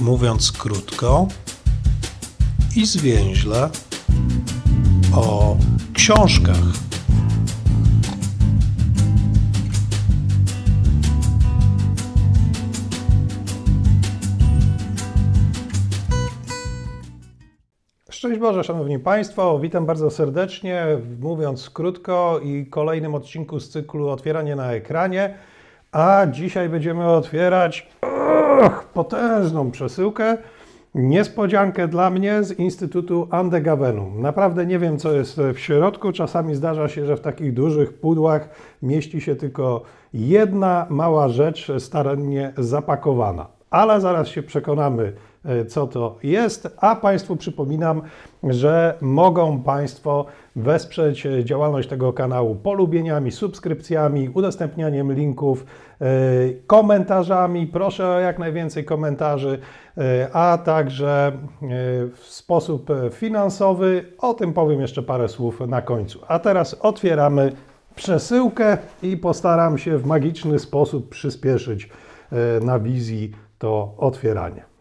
mówiąc krótko i zwięźle o książkach. Szczęść Boże, Szanowni Państwo, witam bardzo serdecznie, mówiąc krótko i kolejnym odcinku z cyklu Otwieranie na ekranie. A dzisiaj będziemy otwierać och, potężną przesyłkę, niespodziankę dla mnie z Instytutu Andegavenum. Naprawdę nie wiem, co jest w środku. Czasami zdarza się, że w takich dużych pudłach mieści się tylko jedna mała rzecz starannie zapakowana. Ale zaraz się przekonamy, co to jest. A Państwu przypominam, że mogą Państwo wesprzeć e, działalność tego kanału polubieniami, subskrypcjami, udostępnianiem linków, e, komentarzami. Proszę o jak najwięcej komentarzy, e, a także w sposób finansowy. O tym powiem jeszcze parę słów na końcu. A teraz otwieramy przesyłkę i postaram się w magiczny sposób przyspieszyć na wizji to otwieranie.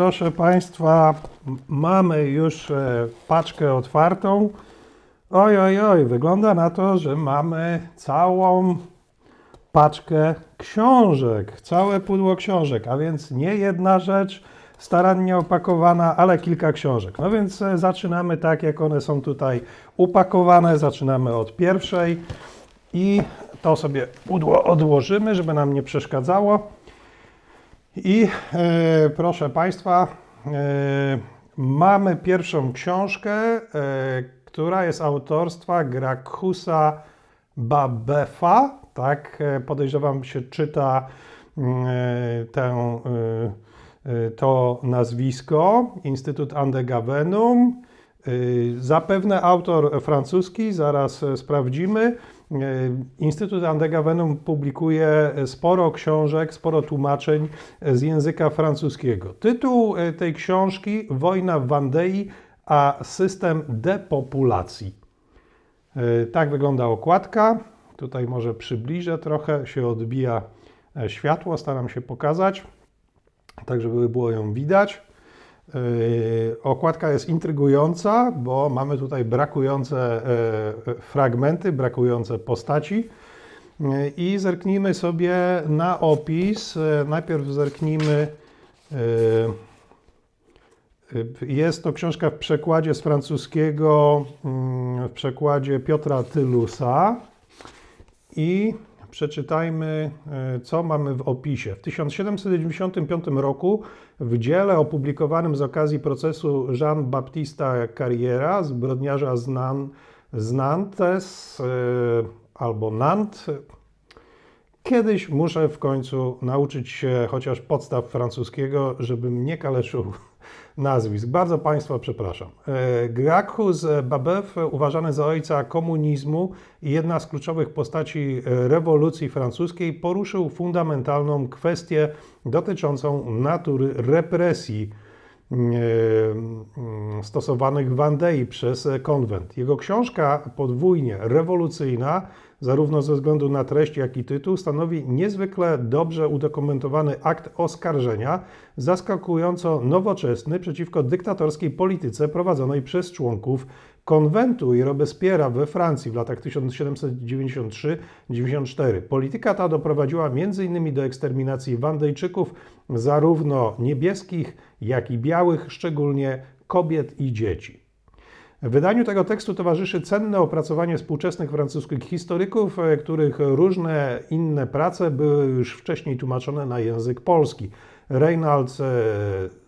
Proszę Państwa, mamy już e, paczkę otwartą. Oj, oj, oj, wygląda na to, że mamy całą paczkę książek, całe pudło książek, a więc nie jedna rzecz starannie opakowana, ale kilka książek. No więc e, zaczynamy tak, jak one są tutaj upakowane. Zaczynamy od pierwszej i to sobie pudło odłożymy, żeby nam nie przeszkadzało. I e, proszę Państwa, e, mamy pierwszą książkę, e, która jest autorstwa Grakusa Babefa. Tak, e, podejrzewam się czyta mm, e, tę, e, e, to nazwisko. Instytut Andegavenum. Y, Zapewne autor francuski, zaraz e, sprawdzimy. Y, Instytut Andegavenum publikuje sporo książek, sporo tłumaczeń e, z języka francuskiego. Tytuł e, tej książki Wojna w Wandei, a system depopulacji. E, Tak wygląda okładka. Tutaj może przybliżę trochę, się odbija e, światło, staram się pokazać, tak żeby było ją widać. Yy, Okładka jest intrygująca, bo mamy tutaj brakujące e, fragmenty, brakujące postaci. Yy, I zerknijmy sobie na opis. E, Najpierw zerknijmy. e, e, Jest to książka w przekładzie z francuskiego, mm, w przekładzie Piotra Tylusa. I przeczytajmy, e, co mamy w opisie. W 1795 roku w dziele opublikowanym z okazji procesu Jean-Baptista Carriera, zbrodniarza z, Nan, z Nantes e, albo Nantes, Kiedyś muszę w końcu nauczyć się chociaż podstaw francuskiego, żebym nie kaleczył nazwisk. Bardzo Państwa przepraszam. E, Gracchus Babeuf, uważany za ojca komunizmu i jedna z kluczowych postaci e, rewolucji francuskiej, poruszył fundamentalną kwestię dotyczącą natury represji e, stosowanych w Wandei przez konwent. Jego książka podwójnie rewolucyjna, zarówno ze względu na treść, jak i tytuł, stanowi niezwykle dobrze udokumentowany akt oskarżenia, zaskakująco nowoczesny przeciwko dyktatorskiej polityce prowadzonej przez członków konwentu i Robespiera we Francji w latach 1793-94. Polityka ta doprowadziła m.in. do eksterminacji Wandejczyków, zarówno niebieskich, jak i białych, szczególnie kobiet i dzieci. Wydaniu tego tekstu towarzyszy cenne opracowanie współczesnych francuskich historyków, e, których różne inne prace były już wcześniej tłumaczone na język polski. Reinald e,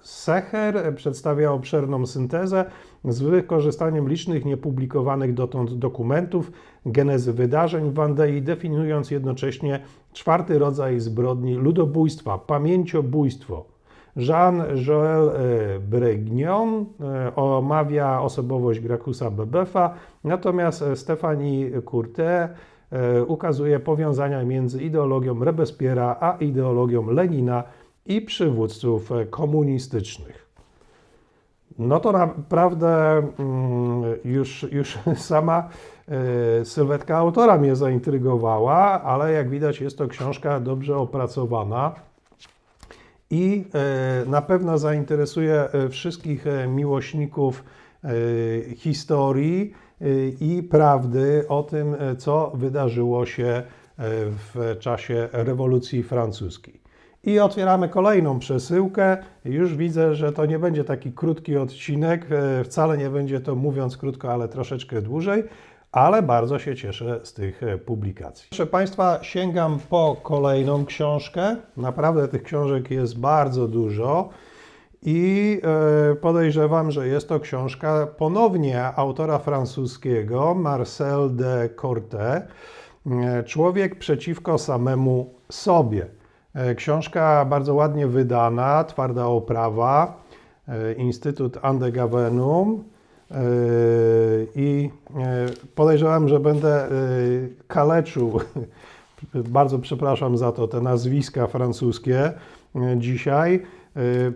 Secher przedstawia obszerną syntezę z wykorzystaniem licznych niepublikowanych dotąd dokumentów, genezy wydarzeń w Wandei, definiując jednocześnie czwarty rodzaj zbrodni ludobójstwa, pamięciobójstwo. Jean-Joël e, Bregnion e, omawia osobowość Grakusa Bebefa, natomiast e, Stephanie Courtet e, ukazuje powiązania między ideologią Rebespiera a ideologią Lenina i przywódców komunistycznych. No to naprawdę mm, już, już sama sylwetka autora mnie zaintrygowała, ale jak widać jest to książka dobrze opracowana i e, na pewno zainteresuje e, wszystkich e, miłośników historii i prawdy o tym, co wydarzyło się w czasie rewolucji francuskiej. I otwieramy kolejną przesyłkę. Już widzę, że to nie będzie taki krótki odcinek. Wcale nie będzie to, mówiąc krótko, ale troszeczkę dłużej, ale bardzo się cieszę z tych e, publikacji. Proszę Państwa, sięgam po kolejną książkę. Naprawdę tych książek jest bardzo dużo. I e, podejrzewam, że jest to książka ponownie autora francuskiego Marcel de Corte. e, Człowiek przeciwko samemu sobie. Książka bardzo ładnie wydana, twarda oprawa, Instytut Andegavenum i e, podejrzewam, że będę e, kaleczył, bardzo przepraszam za to, te nazwiska francuskie dzisiaj.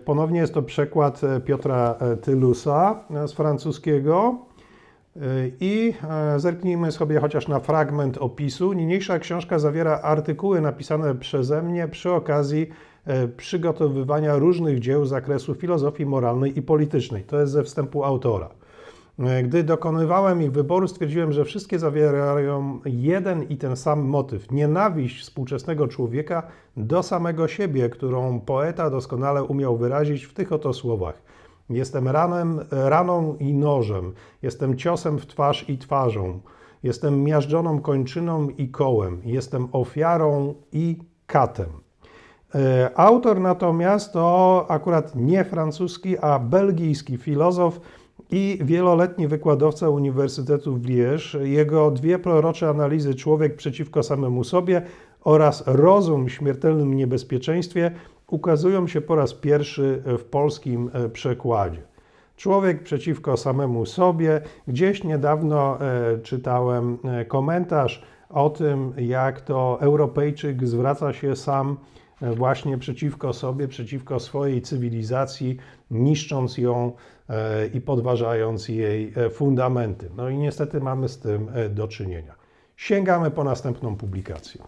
Ponownie jest to przekład e, Piotra e, Tylusa e, z francuskiego. I zerknijmy sobie chociaż na fragment opisu. Niniejsza książka zawiera artykuły napisane przeze mnie przy okazji przygotowywania różnych dzieł z zakresu filozofii moralnej i politycznej. To jest ze wstępu autora. E, Gdy dokonywałem ich wyboru, stwierdziłem, że wszystkie zawierają jeden i ten sam motyw nienawiść współczesnego człowieka do samego siebie, którą poeta doskonale umiał wyrazić w tych oto słowach. Jestem ranem, raną i nożem, jestem ciosem w twarz i twarzą, jestem miażdżoną kończyną i kołem, jestem ofiarą i katem. E, Autor natomiast to akurat nie francuski, a belgijski filozof i wieloletni wykładowca Uniwersytetu w Liège. Jego dwie prorocze analizy Człowiek przeciwko samemu sobie oraz Rozum w śmiertelnym niebezpieczeństwie ukazują się po raz pierwszy w polskim e, przekładzie. Człowiek przeciwko samemu sobie. Gdzieś niedawno e, czytałem e, komentarz o tym, jak to Europejczyk zwraca się sam właśnie przeciwko sobie, przeciwko swojej cywilizacji, niszcząc ją i podważając jej e, fundamenty. No i niestety mamy z tym e, do czynienia. Sięgamy po następną publikację.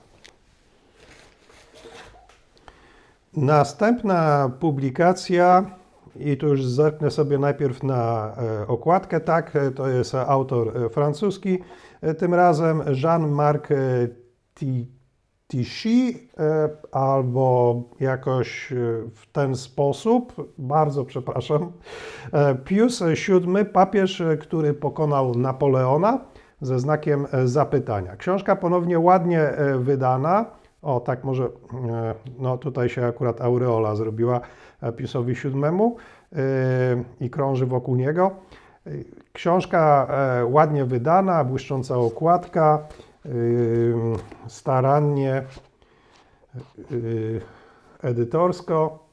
Następna publikacja, i tu już zerknę sobie najpierw na e, okładkę. Tak, e, to jest autor e, francuski, e, tym razem Jean-Marc e, Ti- Tichy, e, albo jakoś e, w ten sposób, bardzo przepraszam. E, Pius VII, papież, który pokonał Napoleona, ze znakiem zapytania. Książka ponownie ładnie wydana. O, tak może, no tutaj się akurat aureola zrobiła Piusowi VII i krąży wokół niego. Książka ładnie wydana, błyszcząca okładka, starannie e, edytorsko.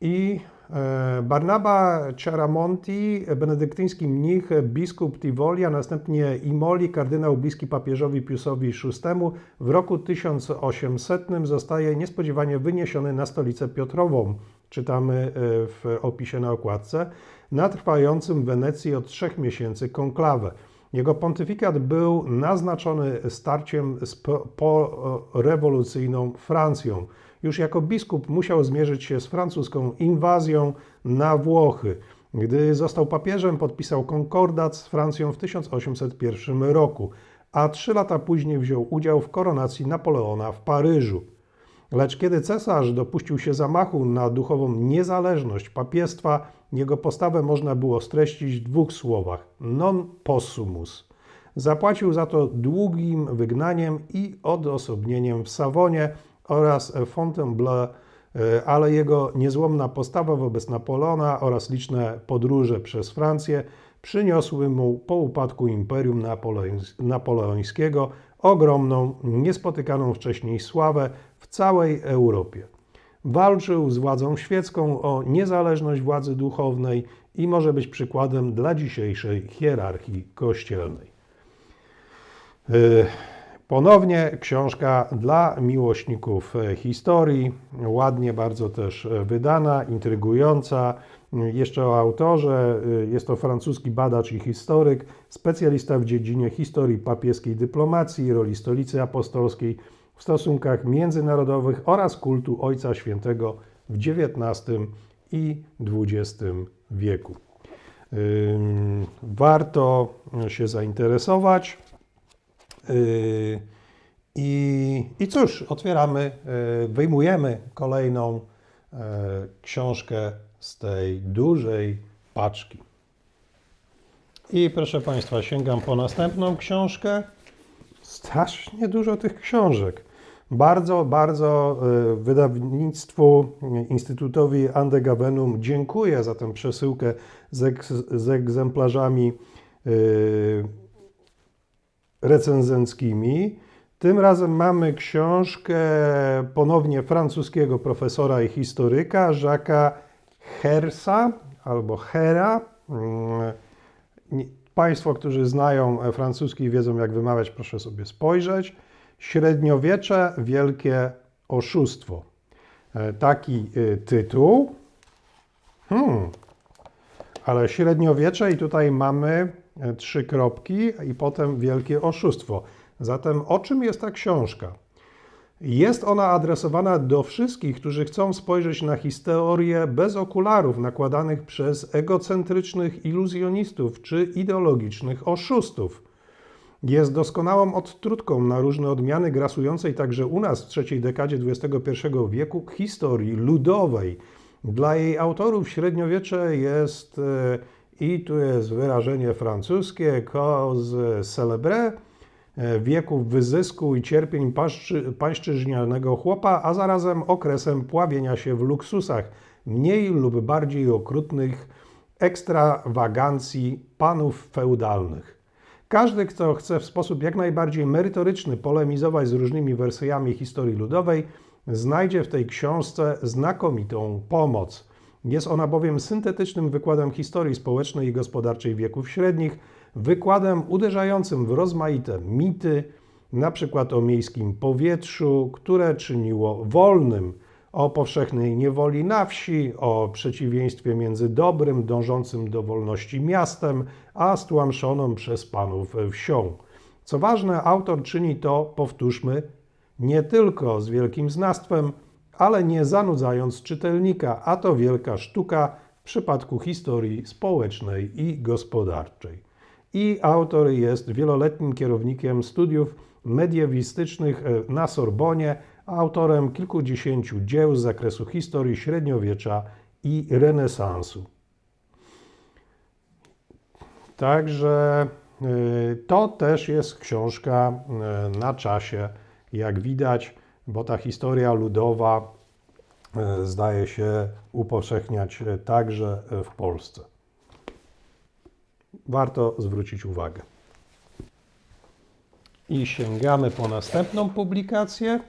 I e, Barnaba Ciaramonti, benedyktyński mnich, biskup Tivoli, a następnie Imoli, kardynał bliski papieżowi Piusowi VI, w roku 1800 zostaje niespodziewanie wyniesiony na stolicę Piotrową, czytamy e, w opisie na okładce, na trwającym w Wenecji od trzech miesięcy konklawę. Jego pontyfikat był naznaczony starciem z po- porewolucyjną Francją. Już jako biskup musiał zmierzyć się z francuską inwazją na Włochy. Gdy został papieżem, podpisał konkordat z Francją w 1801 roku, a trzy lata później wziął udział w koronacji Napoleona w Paryżu. Lecz kiedy cesarz dopuścił się zamachu na duchową niezależność papiestwa, jego postawę można było streścić w dwóch słowach: non possumus. Zapłacił za to długim wygnaniem i odosobnieniem w Sawonie oraz Fontainebleau, e, ale jego niezłomna postawa wobec Napoleona oraz liczne podróże przez Francję przyniosły mu po upadku Imperium Napoleońs- Napoleońskiego ogromną, niespotykaną wcześniej sławę całej Europie. walczył z władzą świecką o niezależność władzy duchownej i może być przykładem dla dzisiejszej hierarchii kościelnej. Y, Ponownie książka dla miłośników e, historii, ładnie bardzo też e, wydana, intrygująca. Jeszcze o autorze, e, jest to francuski badacz i historyk, specjalista w dziedzinie historii papieskiej dyplomacji, roli stolicy apostolskiej w stosunkach międzynarodowych oraz kultu Ojca Świętego w XIX i XX wieku. Warto się zainteresować. Yy, I, I cóż, otwieramy, yy, wyjmujemy kolejną yy, książkę z tej dużej paczki. I proszę Państwa, sięgam po następną książkę. Strasznie dużo tych książek. Bardzo, bardzo yy, wydawnictwu yy, Instytutowi Andegabenum dziękuję za tę przesyłkę z, eks, z egzemplarzami yy, recenzenckimi. Tym razem mamy książkę ponownie francuskiego profesora i historyka Jacques'a Hersa albo Hera. Mm, Państwo, którzy znają francuski i wiedzą jak wymawiać, proszę sobie spojrzeć. Średniowiecze, wielkie oszustwo. E, Taki y, tytuł. Hmm. Ale średniowiecze i tutaj mamy e, trzy kropki i potem wielkie oszustwo. Zatem o czym jest ta książka? Jest ona adresowana do wszystkich, którzy chcą spojrzeć na historię bez okularów nakładanych przez egocentrycznych iluzjonistów czy ideologicznych oszustów. Jest doskonałą odtrutką na różne odmiany grasującej także u nas w trzeciej dekadzie XXI wieku historii ludowej. Dla jej autorów średniowiecze jest, e, i tu jest wyrażenie francuskie, cause célèbre, wieków wyzysku i cierpień paszczy, pańszczyźnianego chłopa, a zarazem okresem pławienia się w luksusach, mniej lub bardziej okrutnych ekstrawagancji panów feudalnych. Każdy, kto chce w sposób jak najbardziej merytoryczny polemizować z różnymi wersjami historii ludowej, znajdzie w tej książce znakomitą pomoc. Jest ona bowiem syntetycznym wykładem historii społecznej i gospodarczej wieków średnich, wykładem uderzającym w rozmaite mity, przykład o miejskim powietrzu, które czyniło wolnym, o powszechnej niewoli na wsi, o przeciwieństwie między dobrym, dążącym do wolności miastem, a stłamszoną przez panów wsią. Co ważne, autor czyni to, powtórzmy, nie tylko z wielkim znawstwem, ale nie zanudzając czytelnika, a to wielka sztuka w przypadku historii społecznej i gospodarczej. I autor jest wieloletnim kierownikiem studiów mediewistycznych na Sorbonie, autorem kilkudziesięciu dzieł z zakresu historii średniowiecza i renesansu. Także y, to też jest książka y, na czasie, jak widać, bo ta historia ludowa y, zdaje się upowszechniać także w Polsce. Warto zwrócić uwagę. I sięgamy po następną publikację.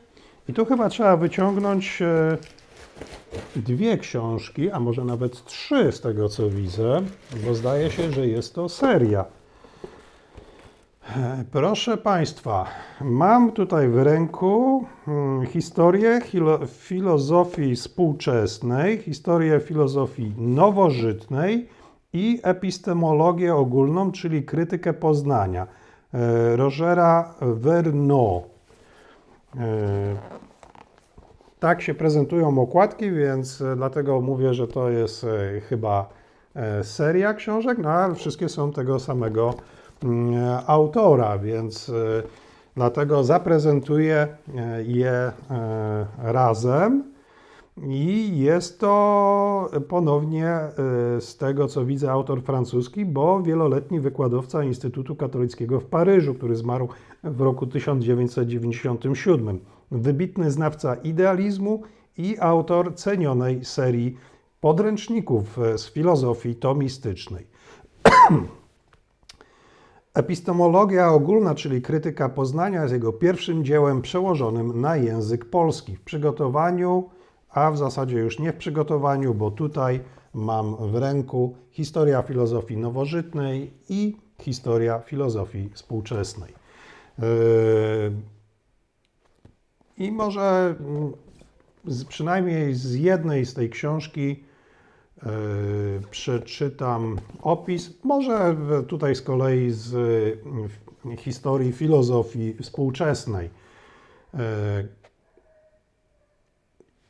I tu chyba trzeba wyciągnąć e, dwie książki, a może nawet trzy z tego co widzę, bo zdaje się, że jest to seria. E, Proszę Państwa, mam tutaj w ręku mm, historię filozofii współczesnej, historię filozofii nowożytnej i epistemologię ogólną, czyli krytykę poznania e, Rogera Verneau. Tak się prezentują okładki, więc e, dlatego mówię, że to jest e, chyba seria książek, no ale wszystkie są tego samego mm, autora, więc dlatego zaprezentuję je razem. I jest to ponownie e, z tego, co widzę, autor francuski, bo wieloletni wykładowca Instytutu Katolickiego w Paryżu, który zmarł w roku 1997. Wybitny znawca idealizmu i autor cenionej serii podręczników e, z filozofii tomistycznej. Epistemologia ogólna, czyli krytyka poznania, jest jego pierwszym dziełem przełożonym na język polski. W przygotowaniu a w zasadzie już nie w przygotowaniu, bo tutaj mam w ręku historia filozofii nowożytnej i historia filozofii współczesnej. Yy, I może mm, przynajmniej z jednej z tej książki yy, przeczytam opis, może tutaj z kolei z y, historii filozofii współczesnej.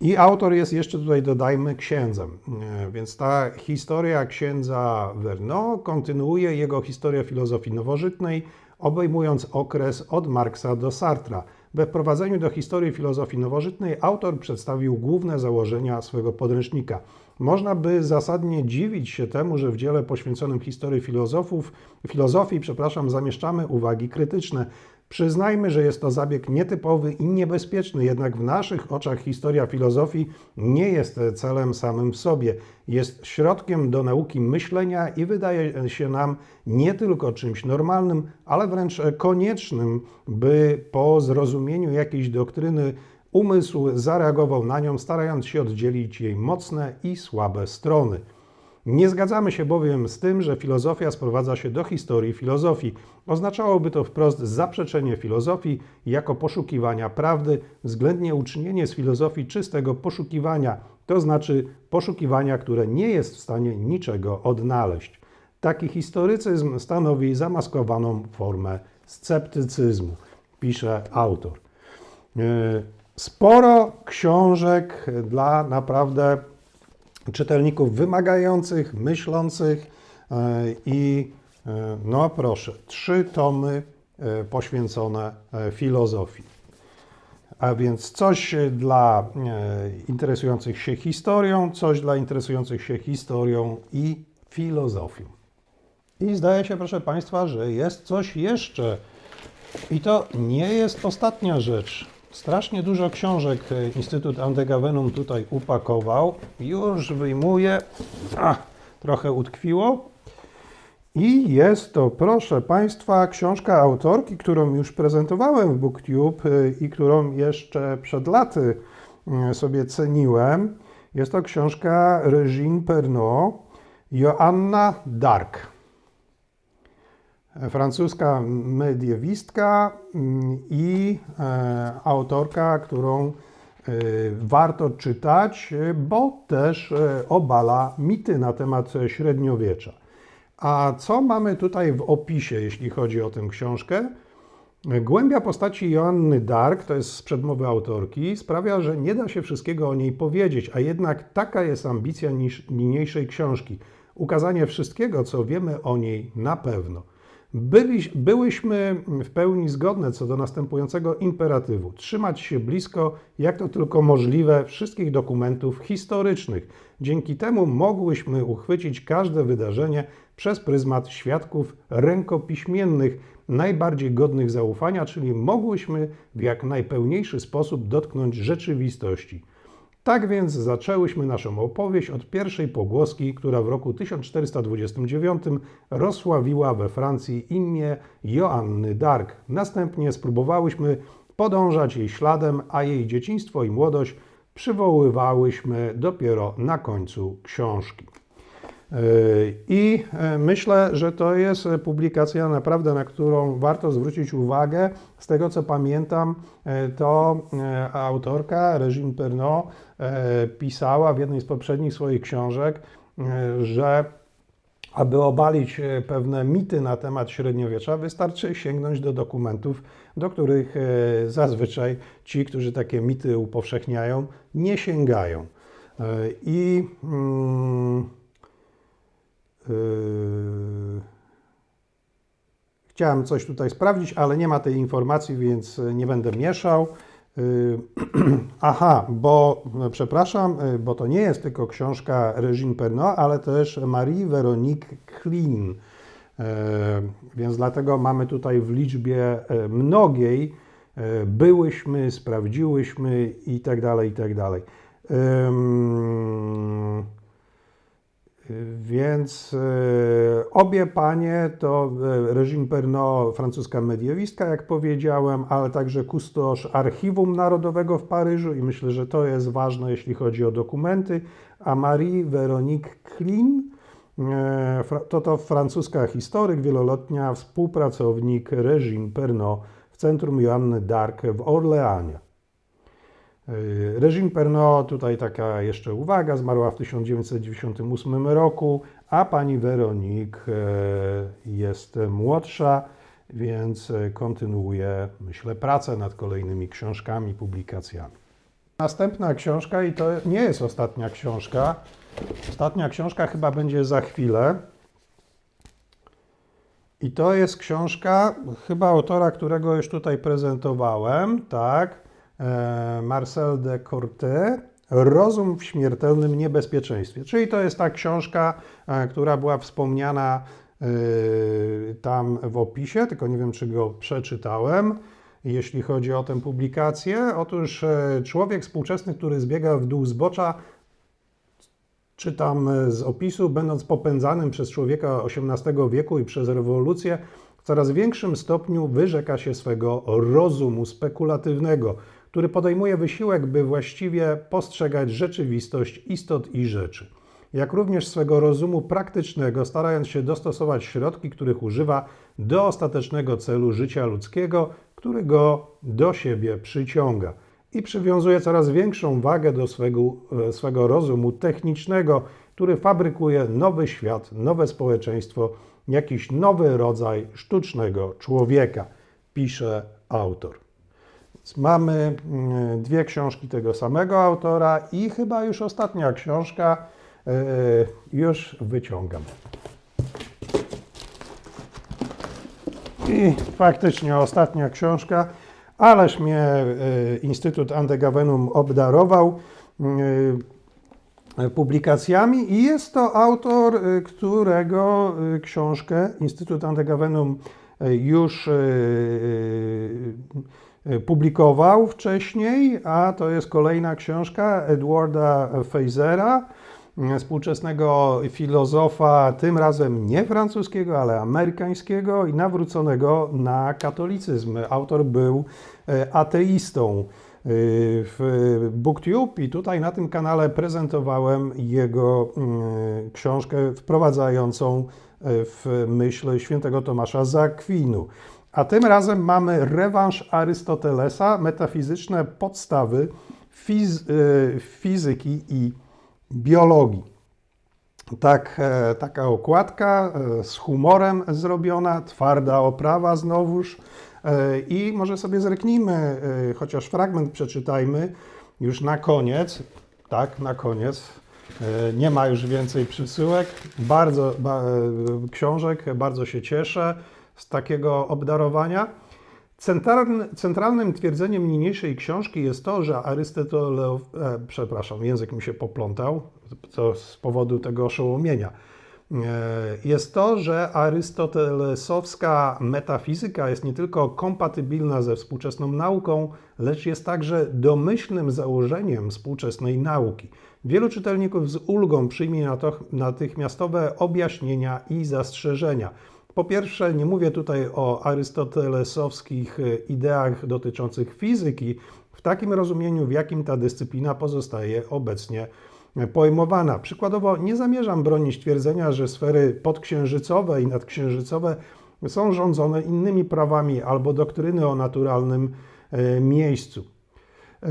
I autor jest jeszcze tutaj, dodajmy, księdzem. Yy, Więc ta historia księdza Vernon kontynuuje jego historię filozofii nowożytnej, obejmując okres od Marksa do Sartra. We wprowadzeniu do historii filozofii nowożytnej autor przedstawił główne założenia swego podręcznika. Można by zasadnie dziwić się temu, że w dziele poświęconym historii filozofów, filozofii przepraszam, zamieszczamy uwagi krytyczne. Przyznajmy, że jest to zabieg nietypowy i niebezpieczny, jednak w naszych oczach historia filozofii nie jest celem samym w sobie. Jest środkiem do nauki myślenia i wydaje się nam nie tylko czymś normalnym, ale wręcz koniecznym, by po zrozumieniu jakiejś doktryny umysł zareagował na nią, starając się oddzielić jej mocne i słabe strony. Nie zgadzamy się bowiem z tym, że filozofia sprowadza się do historii filozofii. Oznaczałoby to wprost zaprzeczenie filozofii jako poszukiwania prawdy, względnie uczynienie z filozofii czystego poszukiwania, to znaczy poszukiwania, które nie jest w stanie niczego odnaleźć. Taki historycyzm stanowi zamaskowaną formę sceptycyzmu, pisze autor. Yy, Sporo książek dla naprawdę czytelników wymagających, myślących e, i e, no proszę, trzy tomy e, poświęcone filozofii. A więc coś dla interesujących się historią, coś dla interesujących się historią i filozofią. I zdaje się, proszę Państwa, że jest coś jeszcze. I to nie jest ostatnia rzecz. Strasznie dużo książek e, Instytut Andegawenum tutaj upakował. Już wyjmuję. A, trochę utkwiło. I jest to, proszę Państwa, książka autorki, którą już prezentowałem w BookTube e, i którą jeszcze przed laty e, sobie ceniłem. Jest to książka Regine Pernod, Joanna Dark francuska mediewistka mm, i e, autorka, którą e, warto czytać, bo też e, obala mity na temat średniowiecza. A co mamy tutaj w opisie, jeśli chodzi o tę książkę? Głębia postaci Joanny Dark, to jest z przedmowy autorki, sprawia, że nie da się wszystkiego o niej powiedzieć, a jednak taka jest ambicja niż- niniejszej książki. Ukazanie wszystkiego, co wiemy o niej na pewno. Byli, byłyśmy w pełni zgodne co do następującego imperatywu: trzymać się blisko, jak to tylko możliwe, wszystkich dokumentów historycznych. Dzięki temu mogłyśmy uchwycić każde wydarzenie przez pryzmat świadków rękopiśmiennych, najbardziej godnych zaufania, czyli mogłyśmy w jak najpełniejszy sposób dotknąć rzeczywistości. Tak więc zaczęłyśmy naszą opowieść od pierwszej pogłoski, która w roku 1429 rozsławiła we Francji imię Joanny Dark. Następnie spróbowałyśmy podążać jej śladem, a jej dzieciństwo i młodość przywoływałyśmy dopiero na końcu książki. I e, myślę, że to jest publikacja naprawdę, na którą warto zwrócić uwagę. Z tego co pamiętam, e, to e, autorka Regine Pernod e, pisała w jednej z poprzednich swoich książek, że aby obalić pewne mity na temat średniowiecza, wystarczy sięgnąć do dokumentów, do których zazwyczaj ci, którzy takie mity upowszechniają, nie sięgają. I mm, Chciałem coś tutaj sprawdzić, ale nie ma tej informacji, więc nie będę mieszał. Yy, Aha, bo no, przepraszam, bo to nie jest tylko książka Regine Pernod, ale też Marie-Veronique Klein. Yy, Więc dlatego mamy tutaj w liczbie mnogiej byłyśmy, sprawdziłyśmy i tak dalej, i tak dalej. Więc e, obie panie to e, Regine Pernod, francuska mediewistka, jak powiedziałem, ale także kustosz Archiwum Narodowego w Paryżu i myślę, że to jest ważne, jeśli chodzi o dokumenty, a Marie Veronique Klein, e, to to francuska historyk, wieloletnia współpracownik Regine Pernod w Centrum Joanny d'Arc w Orleanie. Yy, Regine Pernod, tutaj taka jeszcze uwaga, zmarła w 1998 roku, a pani Veronique e, jest młodsza, więc e, kontynuuje, myślę, pracę nad kolejnymi książkami, publikacjami. Następna książka, i to nie jest ostatnia książka, ostatnia książka chyba będzie za chwilę. I to jest książka chyba autora, którego już tutaj prezentowałem, tak? E, Marcel de Corté, Rozum w śmiertelnym niebezpieczeństwie. Czyli to jest ta książka, e, która była wspomniana e, tam w opisie, tylko nie wiem, czy go przeczytałem. Jeśli chodzi o tę publikację, otóż człowiek współczesny, który zbiega w dół zbocza, czytam z opisu, będąc popędzanym przez człowieka XVIII wieku i przez rewolucję, w coraz większym stopniu wyrzeka się swego rozumu spekulatywnego, który podejmuje wysiłek, by właściwie postrzegać rzeczywistość istot i rzeczy, jak również swego rozumu praktycznego, starając się dostosować środki, których używa do ostatecznego celu życia ludzkiego, który go do siebie przyciąga i przywiązuje coraz większą wagę do swego, e, swego rozumu technicznego, który fabrykuje nowy świat, nowe społeczeństwo, jakiś nowy rodzaj sztucznego człowieka, pisze autor. Mamy mm, dwie książki tego samego autora i chyba już ostatnia książka e, już wyciągam. I faktycznie ostatnia książka, ależ mnie e, Instytut Andegawenum obdarował e, publikacjami i jest to autor, którego książkę Instytut Andegawenum e, już publikował wcześniej, a to jest kolejna książka Edwarda Feizera, e, współczesnego filozofa, tym razem nie francuskiego, ale amerykańskiego i nawróconego na katolicyzm. Autor był e, ateistą w BookTube i tutaj na tym kanale prezentowałem jego książkę wprowadzającą w myśl świętego Tomasza z Akwinu. A tym razem mamy rewanż Arystotelesa, metafizyczne podstawy fiz, e, fizyki i biologii. Tak, e, taka okładka e, z humorem zrobiona, twarda oprawa znowuż. I może sobie zerknijmy, chociaż fragment przeczytajmy już na koniec. Tak, na koniec. Nie ma już więcej przysyłek. Bardzo, ba, książek, bardzo się cieszę z takiego obdarowania. Centralny, centralnym twierdzeniem niniejszej książki jest to, że Arystoteles, e, przepraszam, język mi się poplątał, to z powodu tego oszołomienia. E, Jest to, że arystotelesowska metafizyka jest nie tylko kompatybilna ze współczesną nauką, lecz jest także domyślnym założeniem współczesnej nauki. Wielu czytelników z ulgą przyjmie natychmiastowe objaśnienia i zastrzeżenia. Po pierwsze, nie mówię tutaj o arystotelesowskich e, ideach dotyczących fizyki w takim rozumieniu, w jakim ta dyscyplina pozostaje obecnie e, pojmowana. Przykładowo, nie zamierzam bronić twierdzenia, że sfery podksiężycowe i nadksiężycowe są rządzone innymi prawami albo doktryny o naturalnym e, miejscu.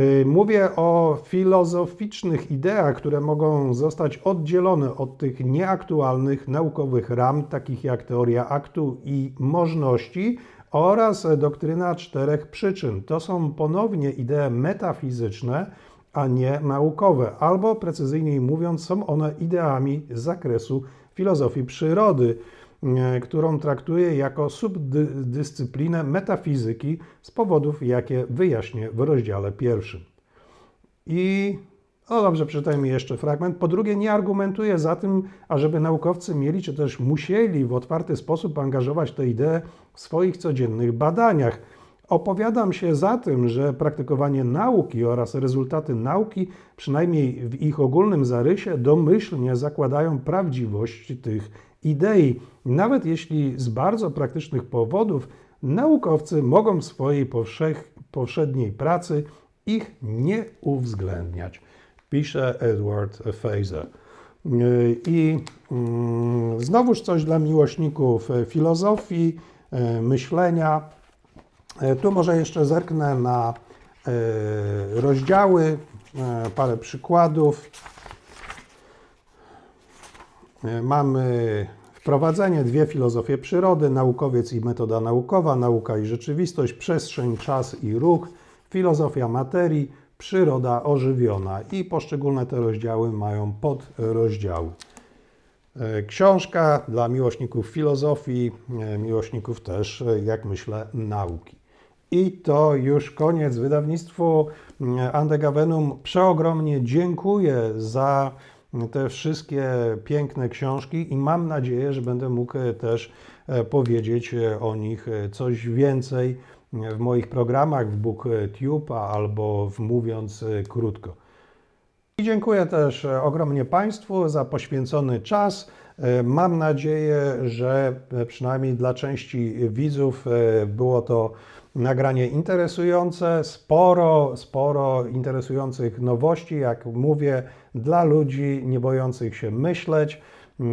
Y, Mówię o filozoficznych ideach, które mogą zostać oddzielone od tych nieaktualnych naukowych ram, takich jak teoria aktu i możności oraz doktryna czterech przyczyn. To są ponownie idee metafizyczne, a nie naukowe, albo precyzyjniej mówiąc, są one ideami z zakresu filozofii przyrody którą traktuję jako subdyscyplinę metafizyki z powodów, jakie wyjaśnię w rozdziale pierwszym. I no dobrze, przeczytajmy jeszcze fragment. Po drugie, nie argumentuję za tym, ażeby naukowcy mieli czy też musieli w otwarty sposób angażować te idee w swoich codziennych badaniach. Opowiadam się za tym, że praktykowanie nauki oraz rezultaty nauki, przynajmniej w ich ogólnym zarysie, domyślnie zakładają prawdziwość tych idei, nawet jeśli z bardzo praktycznych powodów naukowcy mogą w swojej powszech, powszedniej pracy ich nie uwzględniać, pisze Edward Fazer. I mm, znowuż coś dla miłośników filozofii, e, myślenia. E, Tu może jeszcze zerknę na e, rozdziały, e, parę przykładów. Mamy wprowadzenie, dwie filozofie przyrody, naukowiec i metoda naukowa, nauka i rzeczywistość, przestrzeń, czas i ruch, filozofia materii, przyroda ożywiona i poszczególne te rozdziały mają podrozdziały. E, Książka dla miłośników filozofii, e, miłośników też, e, jak myślę, nauki. I to już koniec. Wydawnictwu Andegavenum przeogromnie dziękuję za te wszystkie piękne książki i mam nadzieję, że będę mógł e, też e, powiedzieć e, o nich coś więcej w moich programach w BookTube albo w Mówiąc Krótko. I dziękuję też ogromnie Państwu za poświęcony czas. Mam nadzieję, że przynajmniej dla części widzów było to nagranie interesujące, sporo, sporo interesujących nowości, jak mówię, dla ludzi nie bojących się myśleć, e,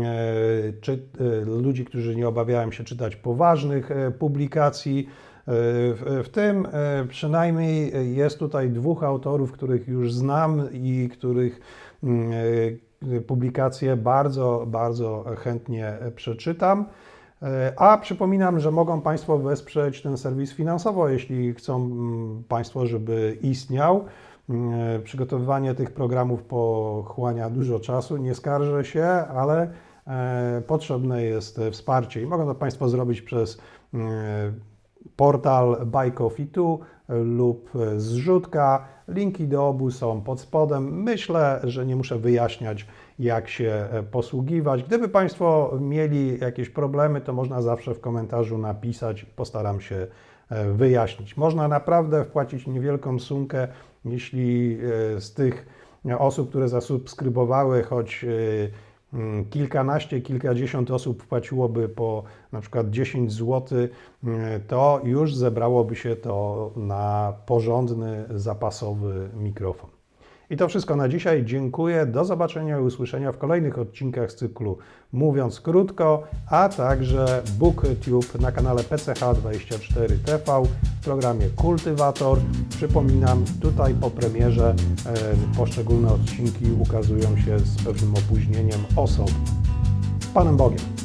czy e, ludzi, którzy nie obawiają się czytać poważnych e, publikacji. W, w tym przynajmniej jest tutaj dwóch autorów, których już znam i których mm, publikacje bardzo, bardzo chętnie przeczytam. E, A przypominam, że mogą Państwo wesprzeć ten serwis finansowo, jeśli chcą mm, Państwo, żeby istniał. Mm, e, Przygotowywanie tych programów pochłania dużo czasu, nie skarżę się, ale e, potrzebne jest wsparcie i mogą to Państwo zrobić przez mm, portal Buy Coffee 2 lub zrzutka. Linki do obu są pod spodem. Myślę, że nie muszę wyjaśniać, jak się e, posługiwać. Gdyby Państwo mieli jakieś problemy, to można zawsze w komentarzu napisać. Postaram się e, wyjaśnić. Można naprawdę wpłacić niewielką sumkę, jeśli e, z tych osób, które zasubskrybowały, choć kilkanaście, kilkadziesiąt osób wpłaciłoby po na przykład 10 zł, to już zebrałoby się to na porządny, zapasowy mikrofon. I to wszystko na dzisiaj. Dziękuję. Do zobaczenia i usłyszenia w kolejnych odcinkach z cyklu Mówiąc Krótko, a także BookTube na kanale PCH24TV w programie Kultywator. Przypominam, tutaj po premierze e, poszczególne odcinki ukazują się z pewnym opóźnieniem osob. Z Panem Bogiem.